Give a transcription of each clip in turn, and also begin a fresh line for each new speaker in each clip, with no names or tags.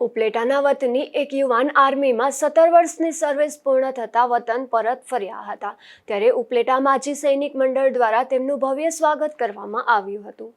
ઉપલેટાના વતની એક યુવાન આર્મીમાં સત્તર વર્ષની સર્વિસ પૂર્ણ થતાં વતન પરત ફર્યા હતા. ત્યારે ઉપલેટા માજી સૈનિક મંડળ દ્વારા તેમનું ભવ્ય સ્વાગત કરવામાં આવ્યું હતું.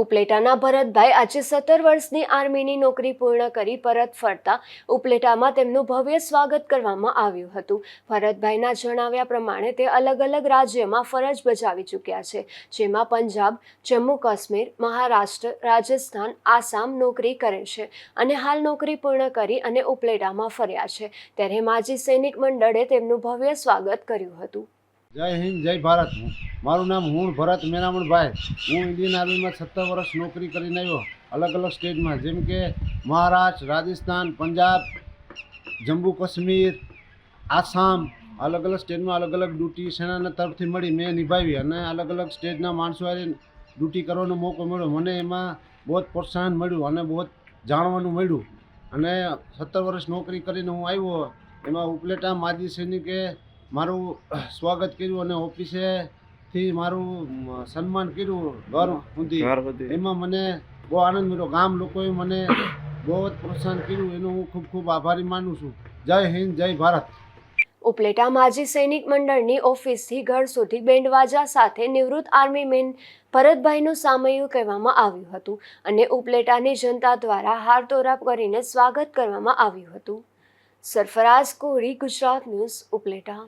ઉપલેટાના ભરતભાઈ આજે સત્તર વર્ષની આર્મીની નોકરી પૂર્ણ કરી પરત ફરતા ઉપલેટામાં તેમનું ભવ્ય સ્વાગત કરવામાં આવ્યું હતું. ભરતભાઈના જણાવ્યા પ્રમાણે તે અલગ અલગ રાજ્યમાં ફરજ બજાવી ચૂક્યા છે, જેમાં પંજાબ, જમ્મુ કાશ્મીર, મહારાષ્ટ્ર, રાજસ્થાન, આસામ નોકરી કરે છે અને હાલ નોકરી પૂર્ણ કરી અને ઉપલેટામાં ફર્યા છે. ત્યારે માજી સૈનિક મંડળે તેમનું ભવ્ય સ્વાગત કર્યું હતું.
જય હિન્દ, જય ભારત. મારું નામ હું ભરત મેરામણભાઈ હું ઇન્ડિયન આર્મીમાં સત્તર વર્ષ નોકરી કરીને આવ્યો. અલગ અલગ સ્ટેટમાં, જેમ કે મહારાષ્ટ્ર રાજસ્થાન, પંજાબ, જમ્મુ કાશ્મીર, આસામ, અલગ અલગ સ્ટેટમાં અલગ અલગ ડ્યુટી સેનાના તરફથી મળી મેં નિભાવી અને અલગ અલગ સ્ટેટના માણસો ડ્યુટી કરવાનો મોકો મળ્યો. મને એમાં બહુ પ્રોત્સાહન મળ્યું અને બહુ જાણવાનું મળ્યું. અને સત્તર વર્ષ નોકરી કરીને હું આવ્યો. એમાં ઉપલેટા માજી સૈનિકે મારું સ્વાગત કર્યું અને ઓફિસેથી મારું સન્માન કર્યું ઘર સુધી. એમાં મને બહુ આનંદ મળ્યો. ગામ લોકોએ મને બહુ જ પ્રોત્સાહન કર્યું. એનો હું ખૂબ ખૂબ આભારી માનું છું. જય હિન્દ જય ભારત.
ઉપલેટા માજી સૈનિક મંડળની ઓફિસથી ઘર સુધી બેન્ડવાજા સાથે નિવૃત્ત આર્મી મેન ભરતભાઈનું સામયું કહેવામાં આવ્યું હતું અને ઉપલેટાની જનતા દ્વારા હારતોરાપ કરીને સ્વાગત કરવામાં આવ્યું હતું. સરફરાઝ કોહરી ગુજરાત ન્યૂઝ ઉપલેટા.